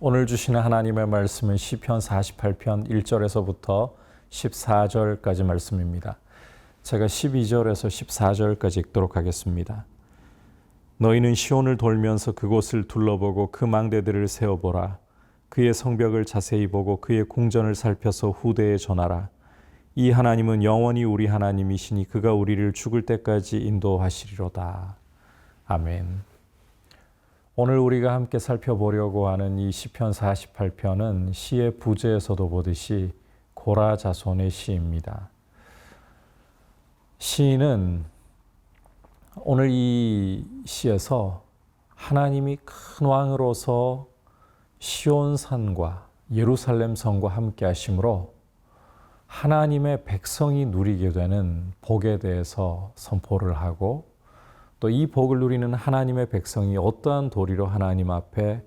오늘 주시는 하나님의 말씀은 시편 48편 1절에서부터 14절까지 말씀입니다. 제가 12절에서 14절까지 읽도록 하겠습니다. 너희는 시온을 돌면서 그곳을 둘러보고 그 망대들을 세어보라. 그의 성벽을 자세히 보고 그의 궁전을 살펴서 후대에 전하라. 이 하나님은 영원히 우리 하나님이시니 그가 우리를 죽을 때까지 인도하시리로다. 아멘. 오늘 우리가 함께 살펴보려고 하는 이 시편 48편은 시의 부제에서도 보듯이 고라 자손의 시입니다. 시인은 오늘 이 시에서 하나님이 큰 왕으로서 시온산과 예루살렘 성과 함께 하심으로 하나님의 백성이 누리게 되는 복에 대해서 선포를 하고 또 이 복을 누리는 하나님의 백성이 어떠한 도리로 하나님 앞에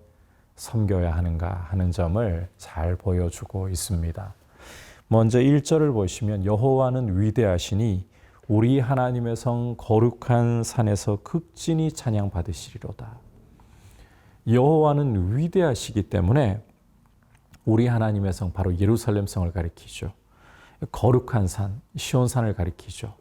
섬겨야 하는가 하는 점을 잘 보여주고 있습니다. 먼저 1절을 보시면 여호와는 위대하시니 우리 하나님의 성 거룩한 산에서 극진히 찬양 받으시리로다. 여호와는 위대하시기 때문에 우리 하나님의 성 바로 예루살렘 성을 가리키죠. 거룩한 산 시온 산을 가리키죠.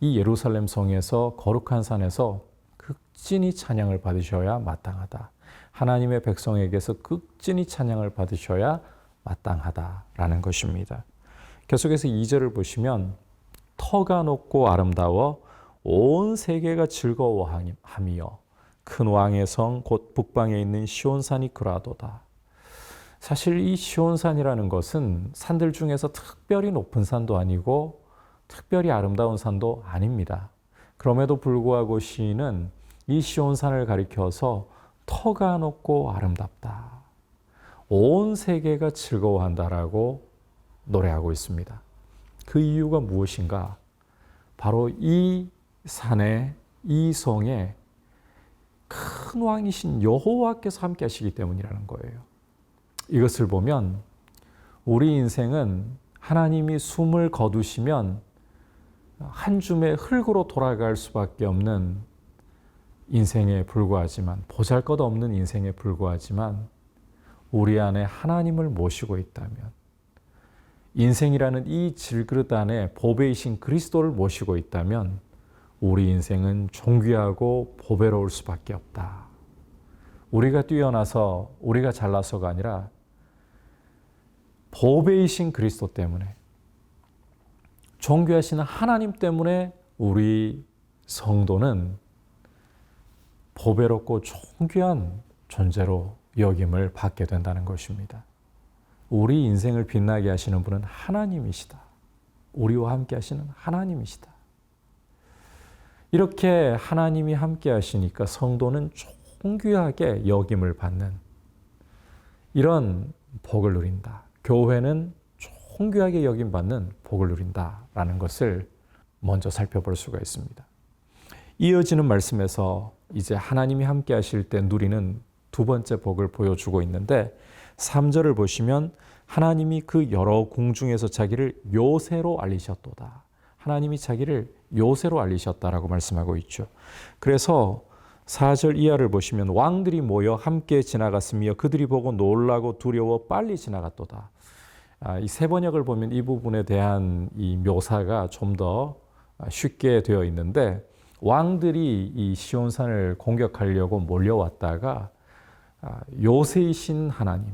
이 예루살렘 성에서 거룩한 산에서 극진히 찬양을 받으셔야 마땅하다. 하나님의 백성에게서 극진히 찬양을 받으셔야 마땅하다라는 것입니다. 계속해서 2절을 보시면 터가 높고 아름다워 온 세계가 즐거워하며 큰 왕의 성 곧 북방에 있는 시온산이 그라도다. 사실 이 시온산이라는 것은 산들 중에서 특별히 높은 산도 아니고 특별히 아름다운 산도 아닙니다. 그럼에도 불구하고 시인은 이 시온산을 가리켜서 터가 높고 아름답다. 온 세계가 즐거워한다라고 노래하고 있습니다. 그 이유가 무엇인가? 바로 이 산에 이 성에 큰 왕이신 여호와께서 함께 하시기 때문이라는 거예요. 이것을 보면 우리 인생은 하나님이 숨을 거두시면 한 줌의 흙으로 돌아갈 수밖에 없는 인생에 불과하지만 보잘 것 없는 인생에 불과하지만 우리 안에 하나님을 모시고 있다면 인생이라는 이 질그릇 안에 보배이신 그리스도를 모시고 있다면 우리 인생은 존귀하고 보배로울 수밖에 없다. 우리가 뛰어나서 우리가 잘나서가 아니라 보배이신 그리스도 때문에 존귀하시는 하나님 때문에 우리 성도는 보배롭고 존귀한 존재로 여김을 받게 된다는 것입니다. 우리 인생을 빛나게 하시는 분은 하나님이시다. 우리와 함께 하시는 하나님이시다. 이렇게 하나님이 함께 하시니까 성도는 존귀하게 여김을 받는 이런 복을 누린다. 교회는 존귀하게 여김 받는 복을 누린다라는 것을 먼저 살펴볼 수가 있습니다. 이어지는 말씀에서 이제 하나님이 함께 하실 때 누리는 두 번째 복을 보여주고 있는데 3절을 보시면 하나님이 그 여러 궁중에서 자기를 요새로 알리셨도다. 하나님이 자기를 요새로 알리셨다라고 말씀하고 있죠. 그래서 4절 이하를 보시면 왕들이 모여 함께 지나갔으며 그들이 보고 놀라고 두려워 빨리 지나갔도다. 아, 이세 번역을 보면 이 부분에 대한 이 묘사가 좀 더 쉽게 되어 있는데 왕들이 이 시온산을 공격하려고 몰려왔다가 아, 요새이신 하나님,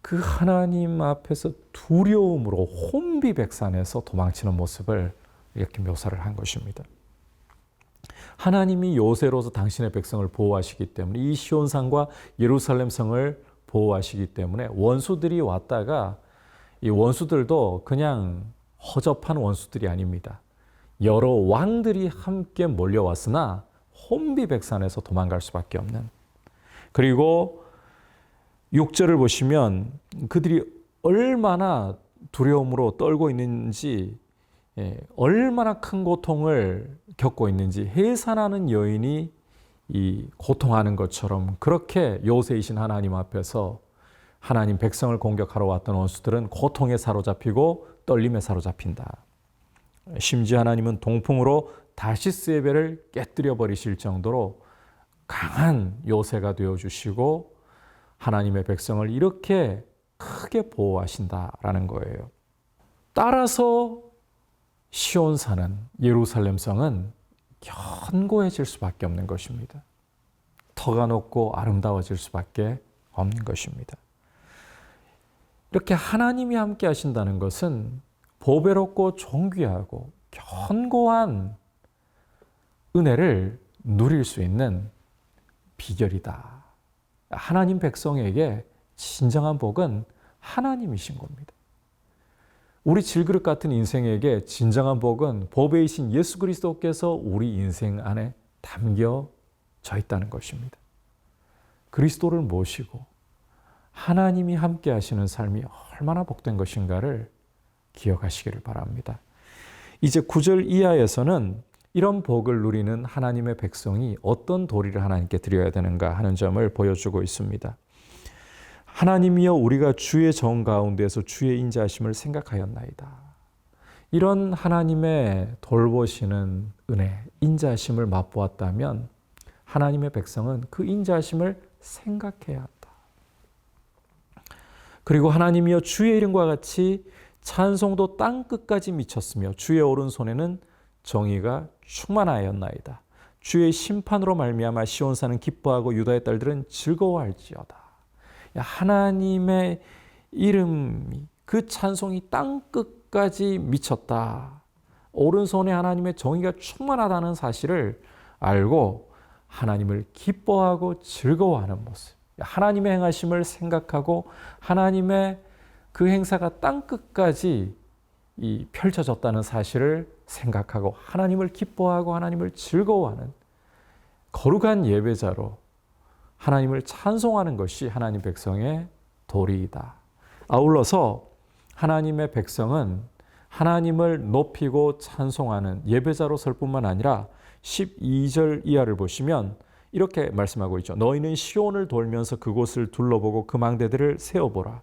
그 하나님 앞에서 두려움으로 혼비백산해서 도망치는 모습을 이렇게 묘사를 한 것입니다. 하나님이 요새로서 당신의 백성을 보호하시기 때문에 이 시온산과 예루살렘 성을 보호하시기 때문에 원수들이 왔다가 이 원수들도 그냥 허접한 원수들이 아닙니다. 여러 왕들이 함께 몰려왔으나 혼비백산에서 도망갈 수밖에 없는 그리고 6절을 보시면 그들이 얼마나 두려움으로 떨고 있는지 예, 얼마나 큰 고통을 겪고 있는지 해산하는 여인이 이 고통하는 것처럼 그렇게 요새이신 하나님 앞에서 하나님 백성을 공격하러 왔던 원수들은 고통에 사로잡히고 떨림에 사로잡힌다. 심지어 하나님은 동풍으로 다시스의 배를 깨뜨려 버리실 정도로 강한 요새가 되어 주시고 하나님의 백성을 이렇게 크게 보호하신다라는 거예요. 따라서 시온 사는 예루살렘 성은 견고해질 수밖에 없는 것입니다. 터가 높고 아름다워질 수밖에 없는 것입니다. 이렇게 하나님이 함께 하신다는 것은 보배롭고 존귀하고 견고한 은혜를 누릴 수 있는 비결이다. 하나님 백성에게 진정한 복은 하나님이신 겁니다. 우리 질그릇 같은 인생에게 진정한 복은 보배이신 예수 그리스도께서 우리 인생 안에 담겨져 있다는 것입니다. 그리스도를 모시고 하나님이 함께 하시는 삶이 얼마나 복된 것인가를 기억하시기를 바랍니다. 이제 9절 이하에서는 이런 복을 누리는 하나님의 백성이 어떤 도리를 하나님께 드려야 되는가 하는 점을 보여주고 있습니다. 하나님이여 우리가 주의 정 가운데서 주의 인자하심을 생각하였나이다. 이런 하나님의 돌보시는 은혜, 인자하심을 맛보았다면 하나님의 백성은 그 인자하심을 생각해야 한다. 그리고 하나님이여 주의 이름과 같이 찬송도 땅 끝까지 미쳤으며 주의 오른손에는 정의가 충만하였나이다. 주의 심판으로 말미암아 시온산은 기뻐하고 유다의 딸들은 즐거워할지어다. 하나님의 이름이 그 찬송이 땅 끝까지 미쳤다. 오른손에 하나님의 정의가 충만하다는 사실을 알고 하나님을 기뻐하고 즐거워하는 모습. 하나님의 행하심을 생각하고 하나님의 그 행사가 땅 끝까지 이 펼쳐졌다는 사실을 생각하고 하나님을 기뻐하고 하나님을 즐거워하는 거룩한 예배자로 하나님을 찬송하는 것이 하나님 백성의 도리이다. 아울러서 하나님의 백성은 하나님을 높이고 찬송하는 예배자로 설 뿐만 아니라 12절 이하를 보시면 이렇게 말씀하고 있죠. 너희는 시온을 돌면서 그곳을 둘러보고 그 망대들을 세어보라.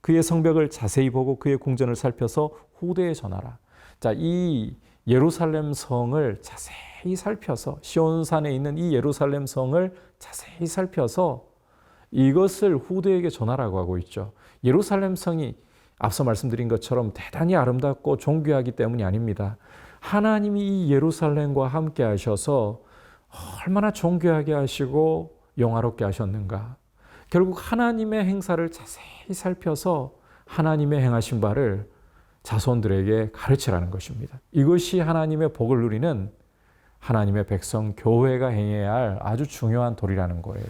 그의 성벽을 자세히 보고 그의 궁전을 살펴서 후대에 전하라. 자, 이 예루살렘 성을 자세히 살펴서 시온산에 있는 이 예루살렘 성을 자세히 살펴서 이것을 후대에게 전하라고 하고 있죠. 예루살렘 성이 앞서 말씀드린 것처럼 대단히 아름답고 존귀하기 때문이 아닙니다. 하나님이 이 예루살렘과 함께 하셔서 얼마나 존귀하게 하시고 영화롭게 하셨는가. 결국 하나님의 행사를 자세히 살펴서 하나님의 행하신 바를 자손들에게 가르치라는 것입니다. 이것이 하나님의 복을 누리는 하나님의 백성 교회가 행해야 할 아주 중요한 도리라는 거예요.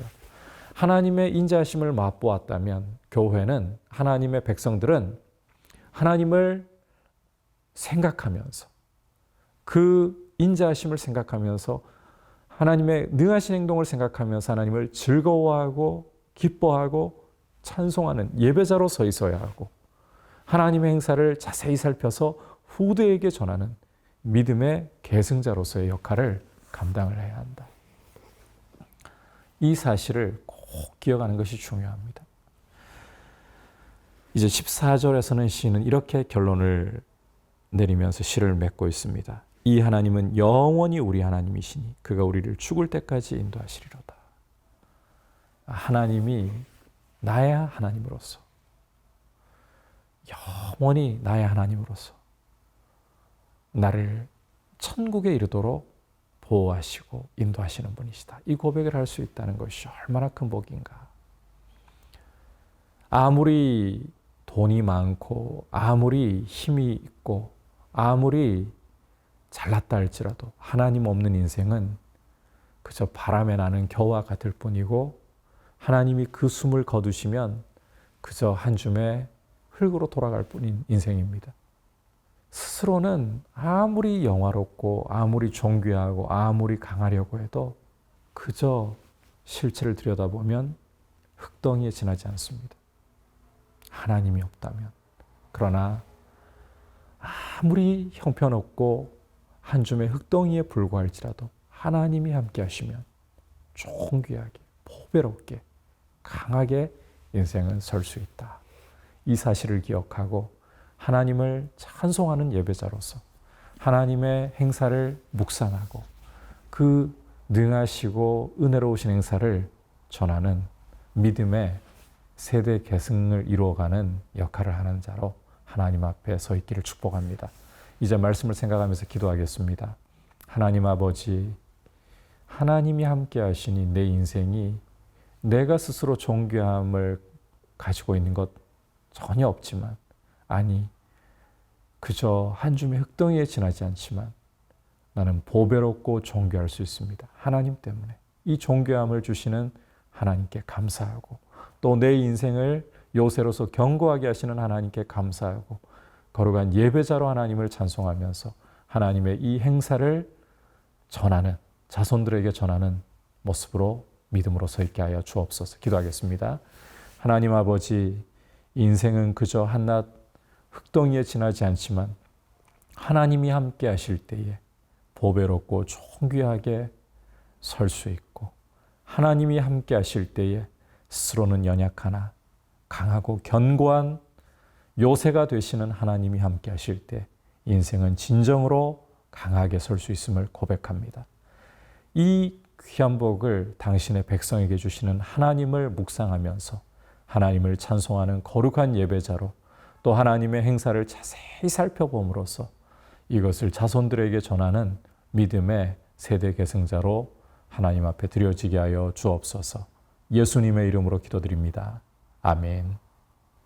하나님의 인자하심을 맛보았다면 교회는 하나님의 백성들은 하나님을 생각하면서 그 인자하심을 생각하면서 하나님의 능하신 행동을 생각하면서 하나님을 즐거워하고 기뻐하고 찬송하는 예배자로 서 있어야 하고 하나님의 행사를 자세히 살펴서 후대에게 전하는 믿음의 계승자로서의 역할을 감당을 해야 한다. 이 사실을 꼭 기억하는 것이 중요합니다. 이제 14절에서는 시는 이렇게 결론을 내리면서 시를 맺고 있습니다. 이 하나님은 영원히 우리 하나님이시니 그가 우리를 죽을 때까지 인도하시리로다. 하나님이 나의 하나님으로서 영원히 나의 하나님으로서 나를 천국에 이르도록 보호하시고 인도하시는 분이시다. 이 고백을 할 수 있다는 것이 얼마나 큰 복인가. 아무리 돈이 많고 아무리 힘이 있고 아무리 잘났다 할지라도 하나님 없는 인생은 그저 바람에 나는 겨와 같을 뿐이고 하나님이 그 숨을 거두시면 그저 한 줌의 흙으로 돌아갈 뿐인 인생입니다. 스스로는 아무리 영화롭고 아무리 존귀하고 아무리 강하려고 해도 그저 실체를 들여다보면 흙덩이에 지나지 않습니다. 하나님이 없다면. 그러나 아무리 형편없고 한 줌의 흙덩이에 불과할지라도 하나님이 함께 하시면 존귀하게, 보배롭게, 강하게 인생은 설 수 있다. 이 사실을 기억하고 하나님을 찬송하는 예배자로서 하나님의 행사를 묵상하고 그 능하시고 은혜로우신 행사를 전하는 믿음의 세대 계승을 이루어가는 역할을 하는 자로 하나님 앞에 서 있기를 축복합니다. 이제 말씀을 생각하면서 기도하겠습니다. 하나님 아버지, 하나님이 함께 하시니 내 인생이 내가 스스로 존귀함을 가지고 있는 것 전혀 없지만, 아니, 그저 한 줌의 흙덩이에 지나지 않지만 나는 보배롭고 존귀할 수 있습니다. 하나님 때문에. 이 존귀함을 주시는 하나님께 감사하고 또 내 인생을 요새로서 견고하게 하시는 하나님께 감사하고 거룩한 예배자로 하나님을 찬송하면서 하나님의 이 행사를 전하는 자손들에게 전하는 모습으로 믿음으로 서 있게 하여 주옵소서. 기도하겠습니다. 하나님 아버지 인생은 그저 한낱 흙덩이에 지나지 않지만 하나님이 함께 하실 때에 보배롭고 존귀하게 설 수 있고 하나님이 함께 하실 때에 스스로는 연약하나 강하고 견고한 요새가 되시는 하나님이 함께 하실 때 인생은 진정으로 강하게 설 수 있음을 고백합니다. 이 귀한 복을 당신의 백성에게 주시는 하나님을 묵상하면서 하나님을 찬송하는 거룩한 예배자로 또 하나님의 행사를 자세히 살펴봄으로써 이것을 자손들에게 전하는 믿음의 세대 계승자로 하나님 앞에 드려지게 하여 주옵소서. 예수님의 이름으로 기도드립니다. 아멘.